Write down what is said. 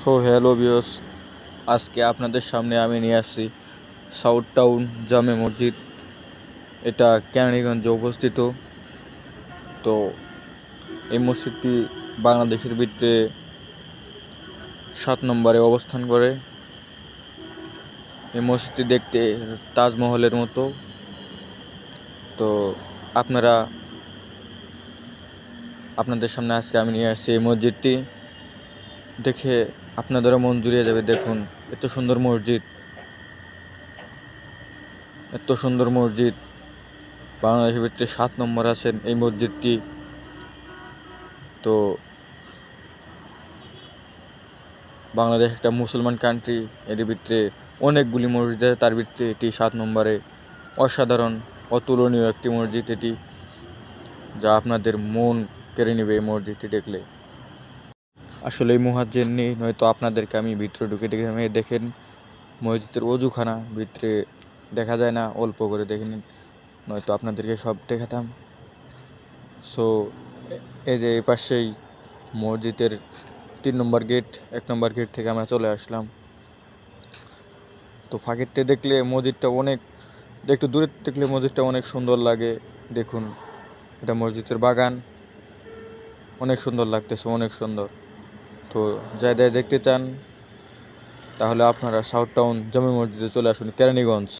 So hello বিয়স আজকে আপনাদের সামনে আমি নিয়ে আসছি সাউথ টাউন জামে মসজিদ এটা কেরানীগঞ্জে অবস্থিত। তো এই মসজিদটি বাংলাদেশের ভিতরে সাত নম্বরে অবস্থান করে। এই মসজিদটি দেখতে তাজমহলের মতো। তো আপনারা, আপনাদের সামনে আজকে আমি নিয়ে আসছি এই মসজিদটি। দেখে আপনাদেরও মন জুড়িয়ে যাবে, দেখুন, এত সুন্দর মসজিদ। এত সুন্দর মসজিদ। বাংলাদেশের ভিতরে সাত নম্বর আছেন এই মসজিদটি। তো বাংলাদেশ একটা মুসলমান কান্ট্রি এর ভিতরে অনেকগুলি মসজিদ আছে, তার ভিতরে এটি সাত নম্বরে। অসাধারণ, অতুলনীয় একটি মসজিদ এটি, যা আপনাদের মন কেড়ে নেবে এই মসজিদটি দেখলে। আসলে মুহাজ্জের নেই, নয়তো আপনাদেরকে আমি ভিতরে ঢুকে দেখে আমি দেখেন, মসজিদের অজুখানা, ভিতরে দেখা যায় না, অল্প করে দেখে নিন, নয়তো আপনাদেরকে সব দেখাতাম। সো এই যে এই পাশেই মসজিদের তিন নম্বর গেট, এক নম্বর গেট থেকে আমরা চলে আসলাম। তো ফাঁকেরতে দেখলে মসজিদটা অনেক, একটু দূরে দেখলে মসজিদটা অনেক সুন্দর লাগে, দেখুন, এটা মসজিদের বাগান, অনেক সুন্দর লাগতেছে, অনেক সুন্দর। তো যাই দেখতে চান তাহলে আপনারা সাউথ টাউন জামে মসজিদে চলে আসুন কেরানীগঞ্জ।